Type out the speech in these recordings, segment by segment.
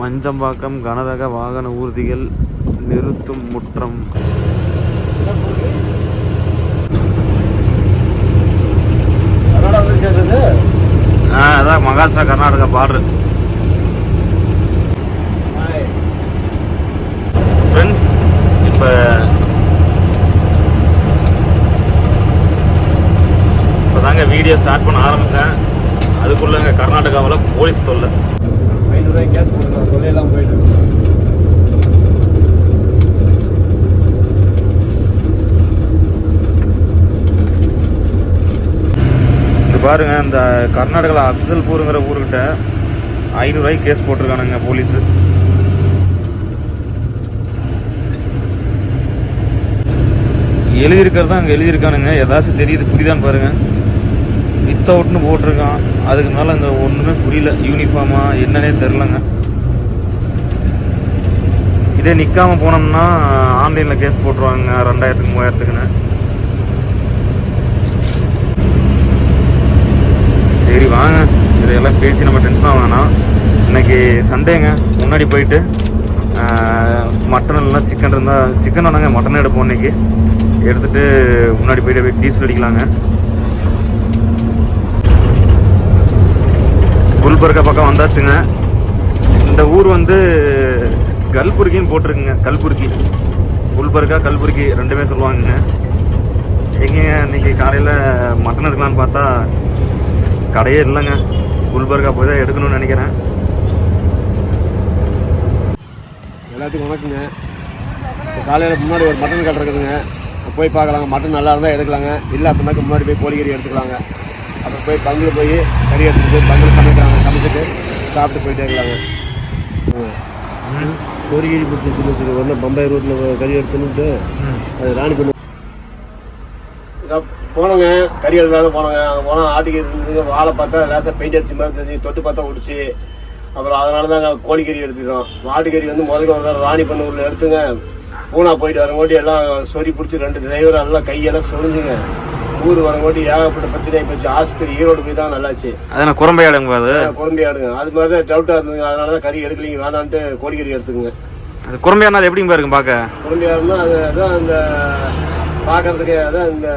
மஞ்சம்பாக்கம் கனரக வாகன ஊர்திகள் நிறுத்தும் முற்றம். ஆ அதான் மகாராஷ்டிரா கர்நாடகா பார்டர் ஃப்ரெண்ட்ஸ் இப்போ இப்போ தாங்க வீடியோ ஸ்டார்ட் பண்ண ஆரம்பித்தேன் அதுக்குள்ளங்க கர்நாடகாவில் போலீஸ் தொல்லை. ஐநூறுரூவாய் கேஸ் போட்டுருக்கோம் தொல்லையெல்லாம் போயிட்டு இது பாருங்க இந்த கர்நாடகாவில் அப்சல்பூருங்கிற ஊர்கிட்ட ஐநூறுரூவாய்க்கு கேஸ் போட்டிருக்கானுங்க போலீஸு எழுதியிருக்கிறது தான் அங்கே எழுதியிருக்கானுங்க. ஏதாச்சும் தெரியுது புரியுதான்னு பாருங்க. வித் அவுட்னு போட்டிருக்கான். அதுக்கு மேலே அங்கே ஒன்றுமே புரியல. யூனிஃபார்மா என்னன்னே தெரிலங்க இதே நிற்காம போனோம்னா ஆன்லைனில் கேஸ் போட்டுருவாங்க ரெண்டாயிரத்துக்கு மூவாயிரத்துக்குன்னு. சரி வாங்க. இதையெல்லாம் பேசி நம்ம டென்ஷனாக வேணாம். இன்னைக்கு சண்டேங்க முன்னாடி போயிட்டு மட்டன் இல்லைனா சிக்கன் இருந்தால் சிக்கன் வேணாங்க மட்டன் எடுப்போம் இன்றைக்கி எடுத்துகிட்டு முன்னாடி போயிட்டு போய் டீசல் அடிக்கலாங்க. குல்பர்கா பக்கம் வந்தாச்சுங்க. இந்த ஊர் வந்து கல்புர்கின்னு போட்டிருக்குங்க கல்புர்கி. குல்பர்கா கல்புர்கி ரெண்டுமே சொல்லுவாங்கங்க. எங்கேங்க இன்னைக்கு காலையில் மட்டன் எடுக்கலான்னு பார்த்தா கடையே இல்லைங்க. குல்பர்கா போய் தான் எடுக்கணும்னு நினைக்கிறேன். எல்லாத்துக்கும் வணக்கங்க. இப்போ காலையில் முன்னாடி ஒரு மட்டன் கடை இருக்குதுங்க போய் பார்க்கலாங்க. மட்டன் நல்லா இருந்தால் எடுக்கலாங்க. இல்லை அப்படின்னாக்க முன்னாடி போய் கோழிக்கறி எடுத்துக்கலாங்க. அப்புறம் போய் பங்கில் போய் கறி எடுத்துட்டு போய் பங்கில் சமைக்கிறாங்க சமைச்சிட்டு சாப்பிட்டு போயிட்டே இருக்கலாங்க சோரிகறி பிடிச்சி சின்ன சின்ன ஒன்று பம்பாய் ரோட்டில் கறி எடுத்துன்னுட்டு அது ராணி பண்ணு. போனோங்க. கறி எடுக்கலாம் போனோங்க. அங்கே போனால் ஆட்டுக்கறி இருந்தது வாழை பார்த்தா லேசாக பெயிண்ட் அடிச்சு மாதிரி தெரிஞ்சு தொட்டு பார்த்தா ஒடிச்சு அப்புறம் அதனால தான் நாங்கள் கோழிக்கறி எடுத்துக்கிறோம் மாட்டுக்கறி வந்து முதல்ல ஒரு தடவை ராணி பண்ண ஊரில் எடுத்துங்க. பூனா போயிட்டு வரங்கோட்டி எல்லாம் சொறி பிடிச்சி ரெண்டு டிரைவர் எல்லாம் கையெல்லாம் சொரிஞ்சுங்க. ஊர் வரங்கோட்டி ஏகப்பட்ட பிரச்சனை போச்சு. ஆஸ்பத்திரி ஈரோடு போய் தான் நல்லாச்சு. அது நான் குரம்பையாடுங்க அது? குழம்பு ஆடுங்க அது மாதிரி தான் டவுட்டாக இருந்ததுங்க. அதனால தான் கறி எடுக்கலீங்க வேணான்ட்டு கோழிக்கறி எடுத்துக்கோங்க. அது குரம்பையானா அது எப்படிங்க பாருங்க பார்க்க? குழம்பு ஆடுனா அது அதான் அந்த பார்க்கறதுக்கு அதான் இந்த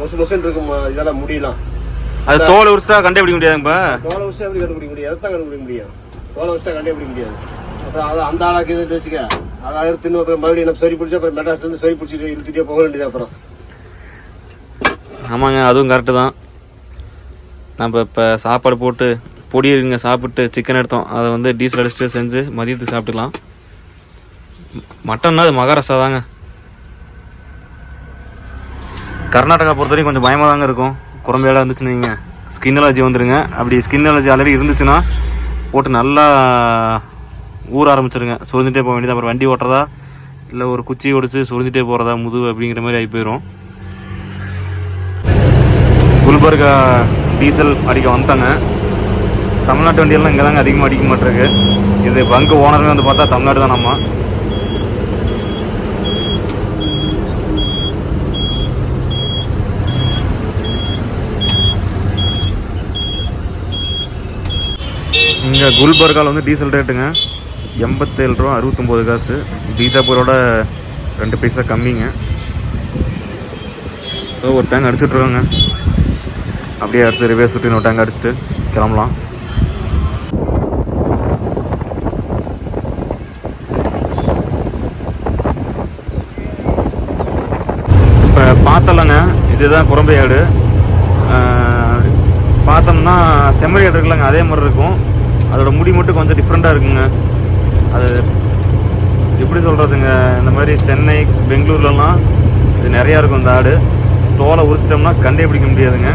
முசு முசுன்னு இருக்கும் இதெல்லாம் முடியலாம். அது தோல் உரிச்சா கண்டுபிடிக்க முடியாதுங்கப்பா தோலை வச்சுட்டா எப்படி கண்டுபிடிக்க முடியும்? எதை கண்டுபிடிக்க முடியும்? தோலை வச்சுட்டா கண்டுபிடிக்க முடியாது. அப்புறம் அது அந்த ஆளாக்கு இது பேசிக்க. அதை எடுத்து இன்னும் அப்புறம் மறுபடியும் நம்ம சரி பிடிச்சி அப்புறம் மெட்ராஸ்ல இருந்து சரி பிடிச்சிட்டு இழுத்துட்டே போக வேண்டியது அப்புறம். ஆமாங்க அதுவும் கரெக்டு தான். நம்ம இப்போ சாப்பாடு போட்டு பொடி இருக்குங்க சாப்பிட்டு சிக்கன் எடுத்தோம். அதை வந்து டீசல் அடிச்சுட்டு செஞ்சு மதியத்துக்கு சாப்பிட்டுக்கலாம். மட்டன்னா அது மகாராஷ்டிரா தாங்க. கர்நாடகா பொறுத்த வரைக்கும் கொஞ்சம் பயமாக தாங்க இருக்கும். குரம்பையால இருந்துச்சுன்னு வைங்க. ஸ்கின் அலர்ஜி வந்துடுங்க அப்படி ஸ்கின் அலர்ஜி ஆல்ரெடி இருந்துச்சுன்னா போட்டு நல்லா ஊற ஆரம்பிச்சிருங்க. சொரிஞ்சிட்டே போக வேண்டியது. அப்புறம் வண்டி ஓட்டுறதா? இல்லை ஒரு குச்சி ஒடிச்சு சுரிஞ்சிட்டே போகிறதா முதுகு அப்படிங்கிற மாதிரி ஆகி போயிடும் குல்பர்கா டீசல் அடிக்க வந்துட்டாங்க. தமிழ்நாட்டு வண்டியெல்லாம் இங்கே தாங்க அதிகமாக அடிக்க மாட்டிருக்கு. இது பங்கு ஓனருமே வந்து பார்த்தா தமிழ்நாடு தான் நம்ம. இங்கே குல்பர்காவில் வந்து டீசல் ரேட்டுங்க. எண்பத்தேழு ரூபா அறுபத்தொம்போது காசு. பீஜாப்பூரோட ரெண்டு பைசா கம்மிங்க. ஒரு டேங்க் அடிச்சுட்ருக்காங்க அப்படியே அடுத்து ரிவே சுற்றி விட்டாங்க அடிச்சுட்டு கிளம்பலாம். இப்போ பார்த்தலங்க இதுதான் குரம்பையாடு பார்த்தோம்னா செம்மறியாடு இருக்குல்லங்க அதே மாதிரி இருக்கும். அதோட முடி மட்டும் கொஞ்சம் டிஃப்ரெண்ட்டாக இருக்குங்க. அது எப்படி சொல்கிறதுங்க இந்த மாதிரி சென்னை பெங்களூர்லலாம் இது நிறையா இருக்கும் இந்த ஆடு. தோலை உரிச்சிட்டோம்னா கண்டே பிடிக்க முடியாதுங்க.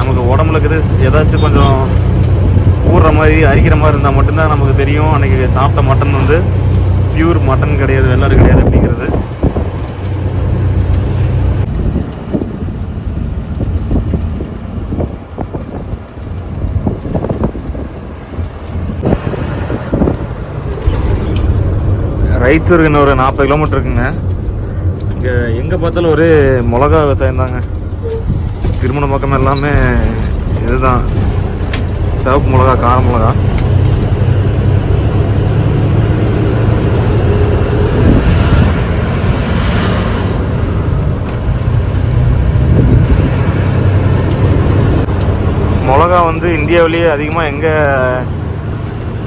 நமக்கு உடம்புல இருக்குது. ஏதாச்சும் கொஞ்சம் ஊறுற மாதிரி அரிக்கிற மாதிரி இருந்தால் மட்டும்தான் நமக்கு தெரியும். அன்றைக்கி சாப்பிட்ட மட்டன் வந்து பியூர் மட்டன் கிடையாது வெள்ளாடு கிடையாது அப்படிங்கிறது. ரைத்தூருக்கு இன்னும் ஒரு நாற்பது கிலோமீட்டர் இருக்குங்க. இங்கே எங்கே பார்த்தாலும் ஒரே மிளகா விவசாயம் தாங்க திருமண பக்கம் எல்லாமே இதுதான். சிவப்பு மிளகா கார மிளகா. மிளகா வந்து இந்தியாவிலேயே அதிகமாக எங்கே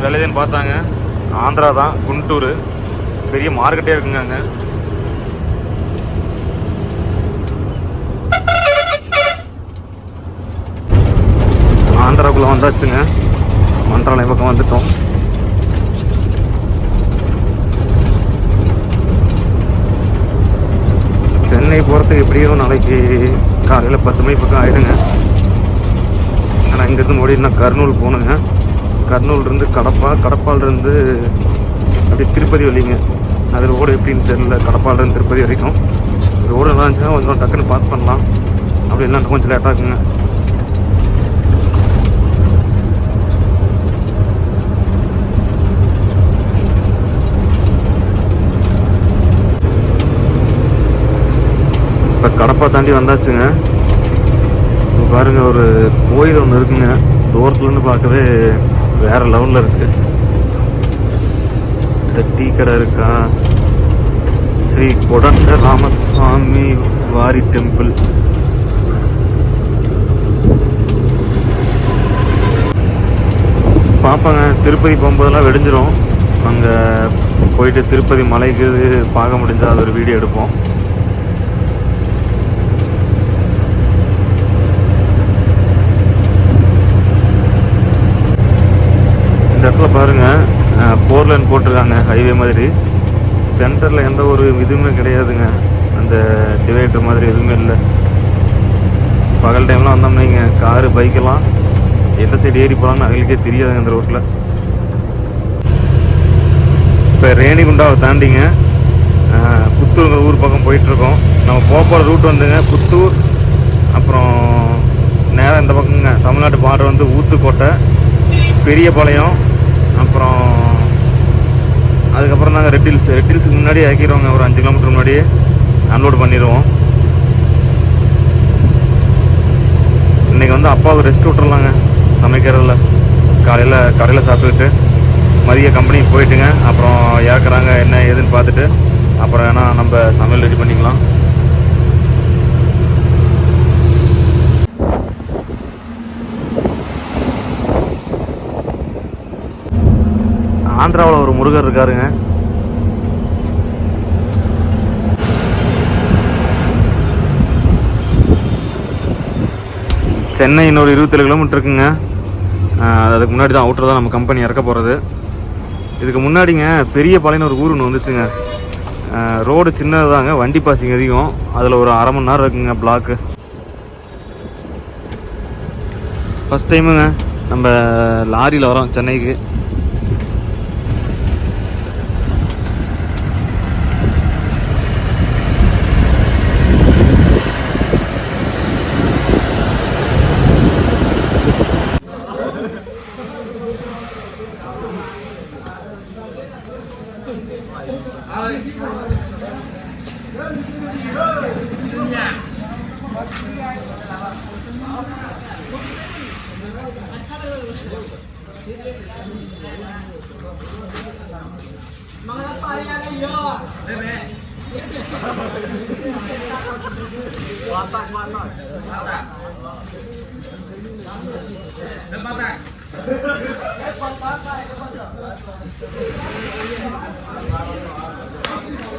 விளையுதுன்னு பார்த்தாங்க. ஆந்திரா தான் குண்டூர். பெரிய மார்க்கெட்டே இருக்குங்க அங்கே. வந்தாச்சுங்க. மந்திராலயம் பக்கம் வந்துட்டோம். சென்னை போகிறதுக்கு எப்படியும் நாளைக்கு காலையில் பத்து மணி பக்கம் ஆயிடுங்க. ஆனால் இங்கேருந்து ஓடி நான் கர்னூல் போகணுங்க கர்னூல்ருந்து கடப்பா கடப்பாலேருந்து அப்படியே திருப்பதி வழிங்க. அது ரோடு எப்படின்னு தெரியல. கடப்பாலேருந்து திருப்பதி வரைக்கும். ரோடு நல்லா இருந்துச்சுன்னா கொஞ்சம் டக்குன்னு பாஸ் பண்ணலாம். அப்படி இல்லைன்னா கொஞ்சம் லேட்டாக இப்போ கடப்பா தாண்டி வந்தாச்சுங்க. இப்போ பாருங்க ஒரு கோயில் ஒன்று இருக்குங்க. தூரத்துலேருந்து பார்க்கவே வேற லெவலில் இருக்கு. இந்த டீ கடை இருக்கா? ஸ்ரீ கொடண்ட ராமசுவாமி வாரி டெம்பிள் பார்ப்பாங்க திருப்பதி போகும்போதெல்லாம் வெடிஞ்சிரும். அங்கே போயிட்டு திருப்பதி மலைக்கு பார்க்க முடிஞ்சால் அது ஒரு வீடியோ எடுப்போம். இடத்துல பாருங்க ஃபோர் லைன் போட்டிருக்காங்க ஹைவே மாதிரி. சென்டரில் எந்த ஒரு இதுவுமே கிடையாதுங்க. அந்த டிவைடர் மாதிரி எதுவுமே இல்லை. பகல் டைம்லாம் வந்தோம்னா இங்கே காரு பைக்கெல்லாம் எந்த சைடு ஏறி போகலான்னு அவங்களுக்கே தெரியாதுங்க இந்த ரோட்டில் இப்போ ரேணிகுண்டாவை தாண்டிங்க. புத்தூருங்கிற ஊர் பக்கம் போயிட்டுருக்கோம். நம்ம போகிற ரூட் வந்துங்க புத்தூர் அப்புறம் நேராக இந்த பக்கங்க. தமிழ்நாட்டு பார்டர் வந்து ஊத்துக்கோட்டை பெரியபாளையம் அப்புறம் அதுக்கப்புறம் நாங்கள் ரெட் ஹில்ஸ் ரெட் ஹில்ஸுக்கு முன்னாடி இறக்கிடுவோங்க ஒரு அஞ்சு கிலோமீட்டர் முன்னாடியே. அன்லோட் பண்ணிடுவோம் இன்னைக்கு வந்து அப்பாவுக்கு ரெஸ்ட் விட்டுறலாங்க. சமைக்கிறதில்ல காலையில் கடையில் சாப்பிட்டுக்கிட்டு மதிய கம்பெனிக்கு போயிட்டுங்க. அப்புறம் இறக்குறாங்க என்ன ஏதுன்னு பார்த்துட்டு அப்புறம் வேணால் நம்ம சமையல் ரெடி பண்ணிக்கலாம். ஆந்திராவில் ஒரு முருகர் இருக்காருங்க. சென்னை இன்னொரு இருபத்தேழு கிலோமீட்டர் இருக்குங்க. அதுக்கு முன்னாடி தான் அவுட்டர் தான் நம்ம கம்பெனி இறக்க போகிறது இதுக்கு முன்னாடிங்க பெரிய பாளையம்னு ஒரு ஊர் ஒன்று வந்துச்சுங்க. ரோடு சின்னது தாங்க வண்டி பாசிங் அதிகம். அதில் ஒரு அரை மணி நேரம் இருக்குங்க பிளாக்கு ஃபஸ்ட் டைமுங்க நம்ம லாரியில் வரோம் சென்னைக்கு. ơi nhà Mga paya kayo! Bebe! Watak, watak! Watak! Watak! Watak! Watak!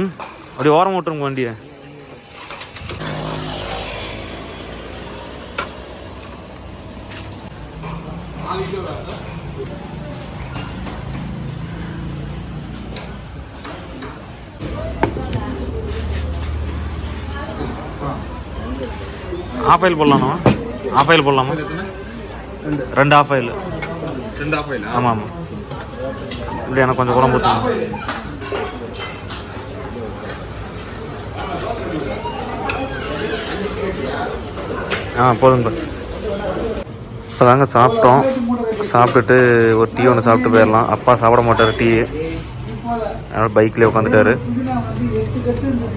ம் அப்படியே ஓரம் விட்டுருங்க வண்டியை. ஆஃப் ஆயில் போடலாமா? ஆஃப் ஆயில் போடலாமா? ரெண்டு ஆஃப் ஆயில் ரெண்டு ஆஃப் ஆயிலா ஆமாம் ஆமாம் இப்படி எனக்கு கொஞ்சம் குழம்பு ஊற்றுங்க ஆ போதும் இப்போ தாங்க சாப்பிட்டோம். சாப்பிட்டுட்டு ஒரு டீ ஒன்று சாப்பிட்டு போயிடலாம். அப்பா சாப்பிட மாட்டார் டீ. அதனால் பைக்லேயே உட்காந்துட்டாரு.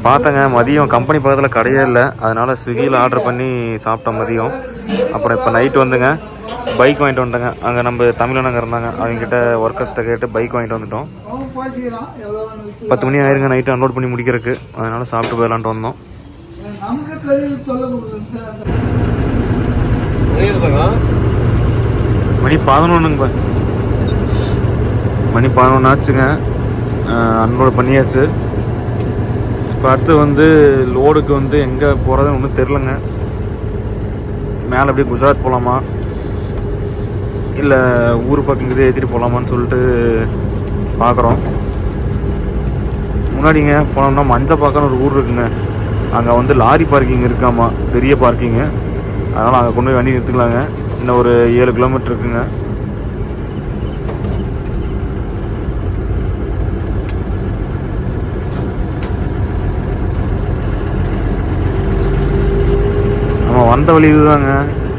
பார்த்தேங்க மதியம் கம்பெனி பக்கத்தில் கடையே இல்லை. அதனால் ஸ்விக்கியில் ஆர்டர் பண்ணி சாப்பிட்டோம் மதியம். அப்புறம் இப்போ நைட் வந்துங்க. பைக் வாங்கிட்டு வந்துட்டேங்க. அங்கே நம்ம தமிழனங்க இருந்தாங்க. அவங்ககிட்ட ஒர்க்கர்ஸ்ட்டை கேட்டு பைக் வாங்கிட்டு வந்துட்டோம். பத்து மணி ஆயிருங்க நைட்டு அன்லோட் பண்ணி முடிக்கிறதுக்கு. அதனால் சாப்பிட்டு போயிடலான்ட்டு வந்தோம். மணி பதினொன்றுங்கப்பா மணி பதினொன்று ஆச்சுங்க. அன்லோட் பண்ணியாச்சு. இப்போ அடுத்து வந்து லோடுக்கு வந்து எங்கே போகிறதுன்னு ஒன்றும் தெரிலங்க மேலே அப்படியே குஜராத் போகலாமா இல்லை ஊர் பக்கம் ஏற்றிட்டு போகலாமான்னு சொல்லிட்டு பார்க்குறோம் முன்னாடிங்க போனோம்னா மஞ்சப்பாக்கம்னு ஒரு ஊர் இருக்குங்க. அங்கே வந்து லாரி பார்க்கிங் இருக்காமா? பெரிய பார்க்கிங்கு. அதனால் அங்கே கொண்டு போய் வண்டி நிறுத்துக்கலாங்க. இன்னும் ஒரு ஏழு கிலோமீட்டர் இருக்குங்க. நம்ம வந்த வழி இதுதாங்க.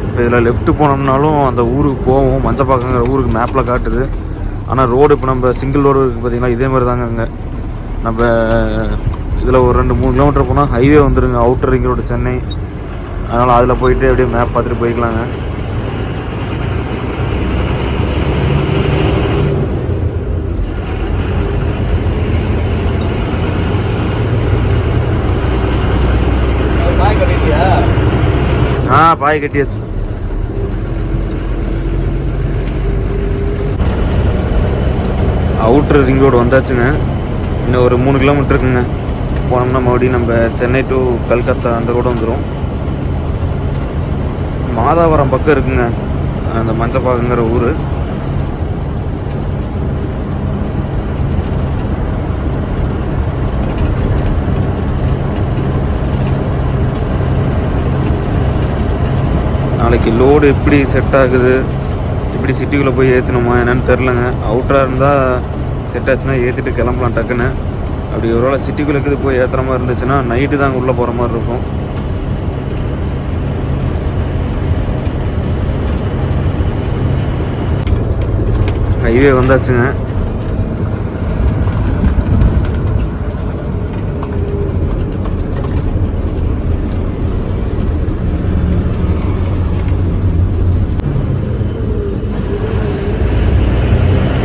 இப்போ இதில் லெஃப்ட் போனோம்னாலும் அந்த ஊருக்கு போவோம். மஞ்சப்பாக்கங்கிற ஊருக்கு மேப்பில் காட்டுது. ஆனால் ரோடு இப்போ நம்ம சிங்கிள் ரோடு இருக்குது பார்த்தீங்களா இதே மாதிரி தாங்க அங்கே. நம்ம இதில் ஒரு ரெண்டு மூணு கிலோமீட்டர் போனால் ஹைவே வந்துடுங்க அவுட்டர் ரிங் ரோடு சென்னை. அதனால் அதில் போயிட்டு அப்படியே மேப் பார்த்துட்டு போய்க்கலாங்க. ஆ பாய் கட்டியாச்சு. அவுட்ரு ரிங் ரோடு வந்தாச்சுங்க. இன்னும் ஒரு மூணு கிலோமீட்டர் இருக்குங்க. போனோம்னா மறுபடியும் நம்ம சென்னை டு கல்கத்தா அந்த ரோடு வந்துடும் மாதாவரம் பக்கம் இருக்குங்க. அந்த மஞ்சப்பாக்கங்கிற ஊர். நாளைக்கு லோடு எப்படி செட் ஆகுது? எப்படி சிட்டிக்குள்ளே போய் ஏற்றணுமா என்னன்னு தெரிலங்க அவுட்டராக இருந்தால் செட் ஆச்சுன்னா ஏற்றிட்டு கிளம்பலாம் டக்குன்னு. அப்படி ஒரு வேளை சிட்டிக்குள்ளே இருக்குது போய் ஏற்றுற மாதிரி இருந்துச்சுன்னா நைட்டு தான் உள்ளே போகிற மாதிரி இருக்கும். ஹைவே வந்தாச்சுங்க.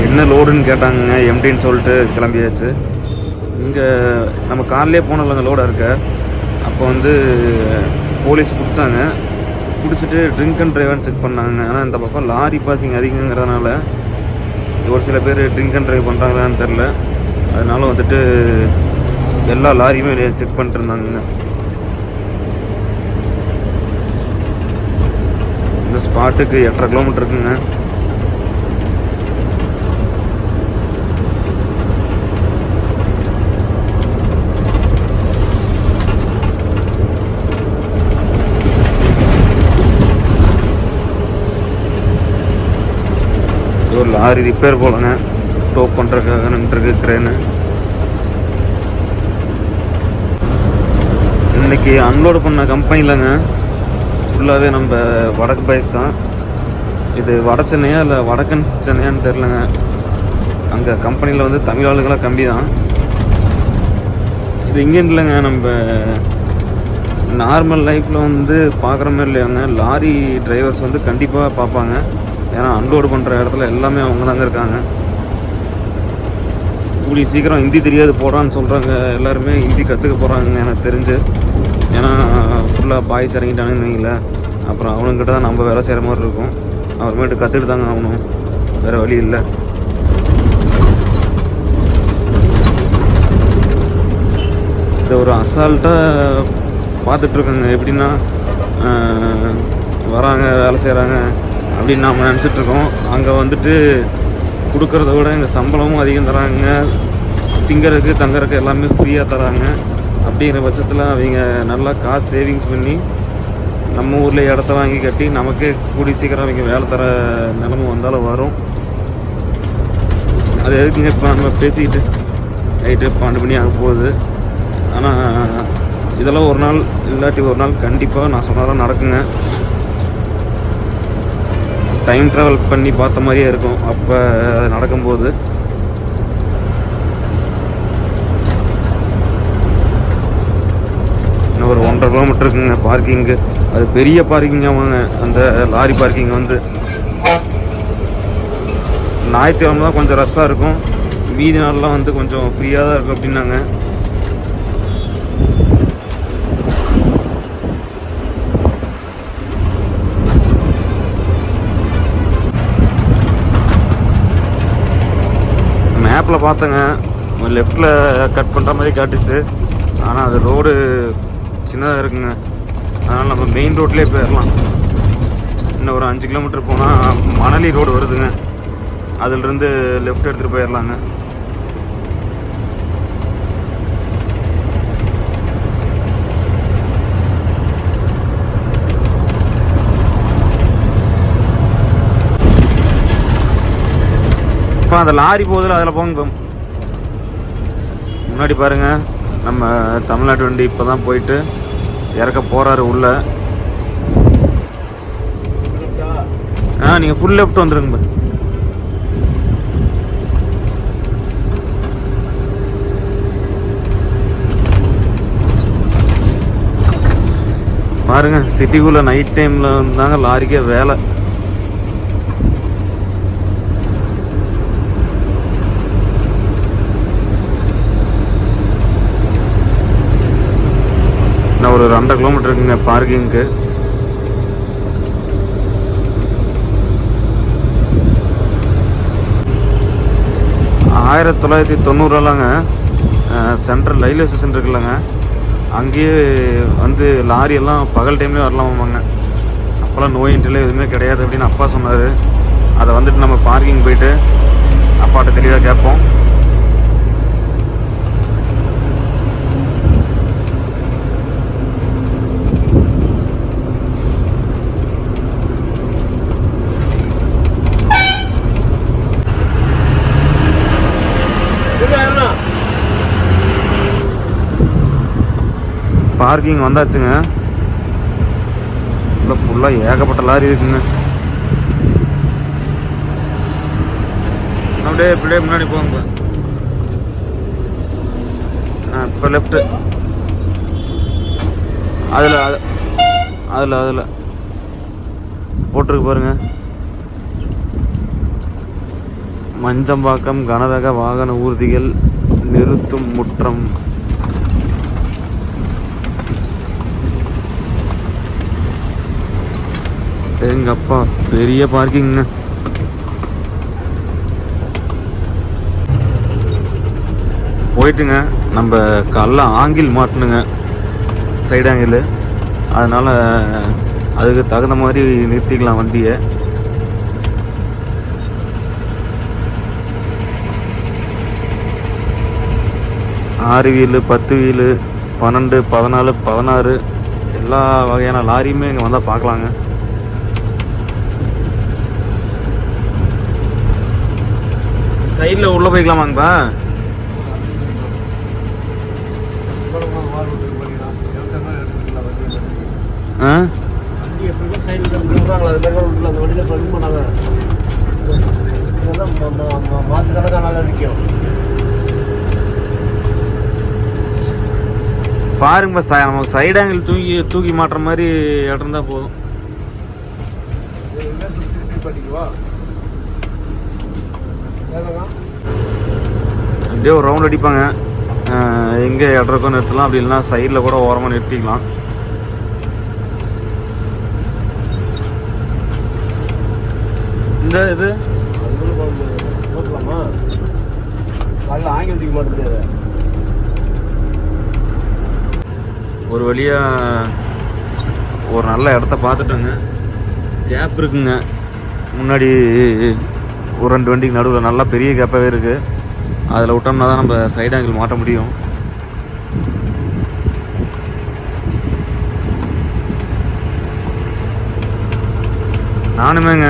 என்ன லோடுன்னு கேட்டாங்கங்க எம்டின்னு சொல்லிட்டு கிளம்பியாச்சு. இங்கே நம்ம கார்லேயே போனோம்லங்க லோடாக இருக்க. அப்போ வந்து போலீஸ் பிடிச்சாங்க. பிடிச்சிட்டு ட்ரிங்க் அண்ட் ட்ரைவர்னு செக் பண்ணாங்க. ஆனால் இந்த பக்கம் லாரி பாசிங் அதிகங்கிறதுனால ஒரு சில பேர் ட்ரிங்க் அண்ட் ட்ரைவ் பண்ணுறாங்களான்னு தெரில அதனால வந்துட்டு எல்லா லாரியுமே செக் பண்ணிட்டு இருந்தாங்க இந்த ஸ்பாட்டுக்கு எட்டரை கிலோமீட்டர் இருக்குங்க. இது ஒரு லாரி ரிப்பேர் போலங்க டோப் பண்ணுறதுக்காக நின்றுருக்கு ட்ரெயினு இன்னைக்கு அன்லோடு பண்ண கம்பெனிலங்க ஃபுல்லாகவே நம்ம வடக்கு பைஸ் தான். இது வட சென்னையா இல்லை வடக்கன் சென்னையான்னு தெரிலங்க அங்கே கம்பெனியில் வந்து தமிழ் ஆளுகளாக கம்மி தான் இது இங்கே இல்லைங்க நம்ம நார்மல் லைஃப்பில் வந்து பார்க்குற மாதிரி இல்லையாங்க. லாரி டிரைவர்ஸ் வந்து கண்டிப்பாக பார்ப்பாங்க. ஏன்னா அன்லோடு பண்ணுற இடத்துல எல்லாமே அவங்க தாங்க இருக்காங்க. கூலி சீக்கிரம் ஹிந்தி தெரியாது போடான்னு சொல்கிறாங்க எல்லாருமே ஹிந்தி கற்றுக்க போகிறாங்க எனக்கு தெரிஞ்சு. ஏன்னா ஃபுல்லாக பாய்ஸ் இறங்கிட்டாங்கன்னு வைங்களேன். அப்புறம் அவனுங்கிட்ட தான் நம்ம வேலை செய்கிற மாதிரி இருக்கும். அப்புறமேட்டு கற்றுட்டு தாங்க ஆகணும். வேறு வழி இல்லை. இதை ஒரு அசால்ட்டாக பார்த்துட்ருக்கேங்க எப்படின்னா வராங்க வேலை செய்கிறாங்க அப்படின்னு நாம் நினச்சிட்ருக்கோம். அங்கே வந்துட்டு கொடுக்கறத விட இங்கே சம்பளமும் அதிகம் தராங்க. திங்கறதுக்கு தங்குறதுக்கு எல்லாமே ஃப்ரீயாக தராங்க. அப்படிங்கிற பட்சத்தில் அவங்க நல்லா காசு சேவிங்ஸ் பண்ணி நம்ம ஊரில் இடத்த வாங்கி கட்டி நமக்கே கூடி சீக்கிரம் அவங்க வேலை தர நிலமை வந்தாலும் வரும். அது எதுக்குங்க இப்போ நம்ம பேசிக்கிட்டு நைட்டு பன்னெண்டு மணி ஆக போகுது. ஆனால் இதெல்லாம் ஒரு நாள் இல்லாட்டி ஒரு நாள் கண்டிப்பாக நான் சொன்னாலும் நடக்குங்க. டைம் ட்ராவல் பண்ணி பார்த்த மாதிரியே இருக்கும். அப்போ அது நடக்கும்போது. இன்னும் ஒரு ஒன்றரை கிலோமீட்டர் இருக்குங்க பார்க்கிங்கு அது பெரிய பார்க்கிங் வாங்க அந்த லாரி பார்க்கிங் வந்து. ஞாயிற்றுக்கிழமை தான் கொஞ்சம் ரஷ்ஷாக இருக்கும். மீதி நாள்லாம் வந்து கொஞ்சம் ஃப்ரீயாக தான் இருக்கும் அப்படின்னாங்க. மேப்பில் பார்த்தேங்க. லெஃப்டில் கட் பண்ணுற மாதிரி காட்டுச்சு. ஆனால் அது ரோடு சின்னதாக இருக்குங்க. அதனால் நம்ம மெயின் ரோட்லேயே போயிடலாம் இன்னும் ஒரு அஞ்சு கிலோமீட்டர் போனால் மணலி ரோடு வருதுங்க. அதிலிருந்து லெஃப்ட் எடுத்துகிட்டு போயிடலாங்க இப்போ அந்த லாரி போதில் அதில் போங்க முன்னாடி பாருங்கள் நம்ம தமிழ்நாட்டு வண்டி இப்போ தான் போயிட்டு இறக்க போகிறாரு உள்ள. ஆ நீங்கள் ஃபுல் லெஃப்ட் வந்துருங்க பாருங்க சிட்டிக்குள்ளே நைட் டைமில் இருந்தாங்க லாரிக்கே வேலை. ஒரு ரெண்டரை கிலோமீட்டர் இருக்குங்க பார்க்கிங்க்கு ஆயிரத்தி தொள்ளாயிரத்தி தொண்ணூறுலாங்க சென்ட்ரல் ரயில்வே ஸ்டேஷன் இருக்குல்லங்க. அங்கேயே வந்து லாரி எல்லாம் பகல் டைம்லேயே வரலாமாங்க. அப்போல்லாம் நோய் இன்றில் எதுவுமே கிடையாது அப்படின்னு அப்பா சொன்னார். அதை வந்துட்டு நம்ம பார்க்கிங் போயிட்டு அப்பாட்ட தெளிவாக கேட்போம். பார்க்கிங் வந்தாச்சுங்க. இல்லை ஃபுல்லாக ஏகப்பட்ட லாரி இருக்குங்க. அப்படியே இப்படியே முன்னாடி போங்க. ஆ இப்போ லெஃப்ட்டு அதில் அதில் அதில். போட்டிருக்கு பாருங்க. மஞ்சம்பாக்கம் கனரக வாகன ஊர்திகள் நிறுத்தும் முற்றம். எங்க அப்பா பெரிய பார்க்கிங்ங்க போயிட்டுங்க. நம்ம காலைல ஆங்கில் மாட்டணுங்க. சைடு ஆங்கிள் அதனால் அதுக்கு தகுந்த மாதிரி நிறுத்திக்கலாம் வண்டியை. ஆறு வீலு பத்து வீலு பன்னெண்டு பதினாலு பதினாறு எல்லா வகையான லாரியுமே இங்கே வந்தால் பார்க்கலாங்க. சைடில் உள்ளே போய்க்கலாமாங்கப்பா? ஆ? பாருங்க நிற்கும் பாருங்கப்பா சைடு ஆங்கிள் தூக்கி தூக்கி மாட்டுற மாதிரி இடம் இருந்தால் போதும். பண்ணிக்குவா அப்படியே ஒரு ரவுண்ட் அடிப்பாங்க. எங்கே இடம் இருக்கோ நிறுத்தலாம். அப்படி இல்லைன்னா சைடில் கூட ஓரமாக நிறுத்திக்கலாம். இந்த இது? ஒரு வழியாக ஒரு நல்ல இடத்த பார்த்துட்டோங்க. கேப் இருக்குங்க. முன்னாடி ஒரு ரெண்டு வண்டிக்கு நடுவில் நல்லா பெரிய கேப்பாகவே இருக்குது அதில் விட்டோம்னா தான் நம்ம சைடு ஆங்கிள் மாட்ட முடியும். நானுமேங்க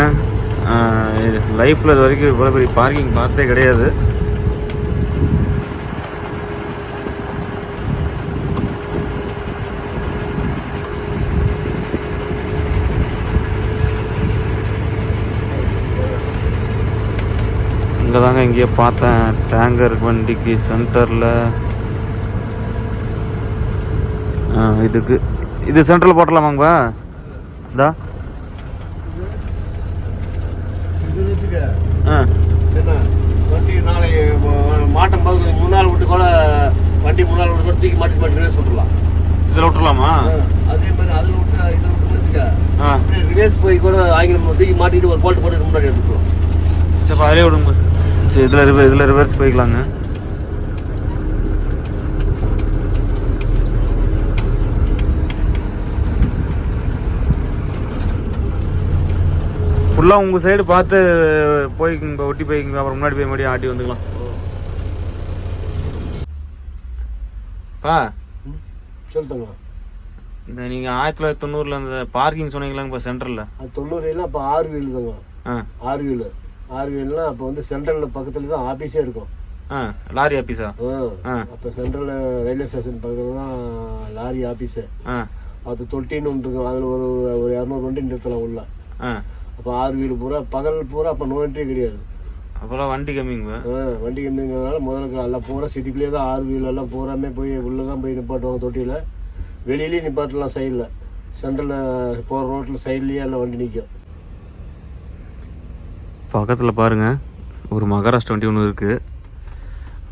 லைஃப்பில் இது வரைக்கும் இவ்வளோ பெரிய பார்க்கிங் பார்த்தே கிடையாது. இங்கே தாங்க இங்கேயே பார்த்தேன். டேங்கர் வண்டிக்கு சென்டரில் இதுக்கு. இது சென்டரில் போட்டலாமாங்கப்பா இதா நாளை மாட்டும் போது முன்னால் விட்டு கூட வண்டி முன்னால் விட்டு கூட தூக்கி மாட்டி மாட்டி ரேஸ் விட்டுலாம் இதில் விட்டுலாமா அதே மாதிரி அதில் விட்டு இதில் விட்டு வச்சுக்க ரிவேஸ் போய் கூட ஆங்கிலம் தூக்கி மாட்டிட்டு ஒரு போல்ட் போட்டு முன்னாடி எடுத்துக்கலாம் சரி அதிலே விடுங்க. சரி இதில் ரிவ இதில் ரிவர்ஸ் போய்க்கலாங்க. ஃபுல்லாக உங்கள் சைடு பார்த்து போய்க்குங்க ஒட்டி போய்க்குங்க அப்புறம் முன்னாடி போய் மறுபடியும் ஆட்டி வந்துக்கலாம். பா. சொல்லுங்க இந்த நீங்கள் ஆயிரத்தி தொள்ளாயிரத்தி தொண்ணூறில் அந்த பார்க்கிங் சொன்னீங்களாங்க இப்போ சென்டரில் அது தொண்ணூறுலாம் அப்போ ஆறு வீல் தாங்க. ஆ. ஆறு வீல். வீல்னால் அப்போ வந்து சென்ட்ரலில் பக்கத்தில் தான் ஆஃபீஸே இருக்கும் லாரி ஆஃபீஸா. அப்போ சென்ட்ரல் ரயில்வே ஸ்டேஷன் பக்கத்தில் தான் லாரி ஆஃபீஸு அது தொட்டின்னு ஒன்று இருக்கும். அதில் ஒரு ஒரு இரநூறு வண்டி நிறுத்தலாம் உள்ள. அப்போ ஆறு வீல் பூரா பகல் பூரா அப்போ நோ என்ட்ரி கிடையாது. அப்போல்லாம் வண்டி கம்மிங்க வண்டி கம்மிங்கிறதுனால முதல்ல எல்லாம் பூரா சிட்டிக்குள்ளேயே தான் ஆறு வீல் எல்லாம் பூராமே போய் உள்ளே தான் போய் நிப்பாட்டுவாங்க தொட்டியில். வெளியிலேயே நிப்பாட்டலாம் சைடில் சென்ட்ரலில் போகிற ரோட்டில் சைட்லேயே எல்லாம் வண்டி நிற்கும் பக்கத்தில் பாருங்க. ஒரு மகாராஷ்டிரா வண்டி ஒன்று இருக்குது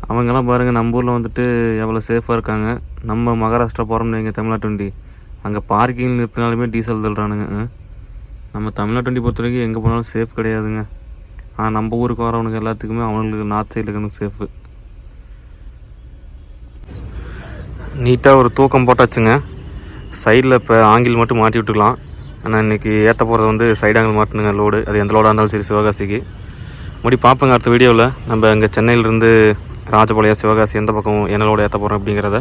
அவங்கெல்லாம் பாருங்கள் நம்ம ஊரில் வந்துட்டு எவ்வளோ சேஃபாக இருக்காங்க. நம்ம மகாராஷ்டிரா போகிறோம்னு எங்கள் தமிழ்நாட்டு வண்டி. அங்கே பார்க்கிங் நிறுத்தினாலுமே டீசல் தள்ளுறானுங்க நம்ம தமிழ்நாட்டு வண்டி பொறுத்த வரைக்கும் எங்கே போனாலும் சேஃப் கிடையாதுங்க. ஆனால் நம்ம ஊருக்கு வரவனுக்கு எல்லாத்துக்குமே அவங்களுக்கு நார்த் சைடில் இருக்கணும் சேஃபு நீட்டாக ஒரு தூக்கம் போட்டாச்சுங்க. சைடில் இப்போ ஆங்கில் மட்டும் மாட்டி விட்டுக்கலாம். ஆனால் இன்றைக்கி ஏற்ற போகிறது வந்து சைடாங்கில் ஆங்கிள் லோடு அது எந்த லோடாக இருந்தாலும் சரி சிவகாசிக்கு. முடி பார்ப்போங்க அடுத்த வீடியோவில் நம்ம இங்கே சென்னையிலேருந்து ராஜபாளையம் சிவகாசி எந்த பக்கம் என்ன லோடு ஏற்ற போகிறோம் அப்படிங்கிறத.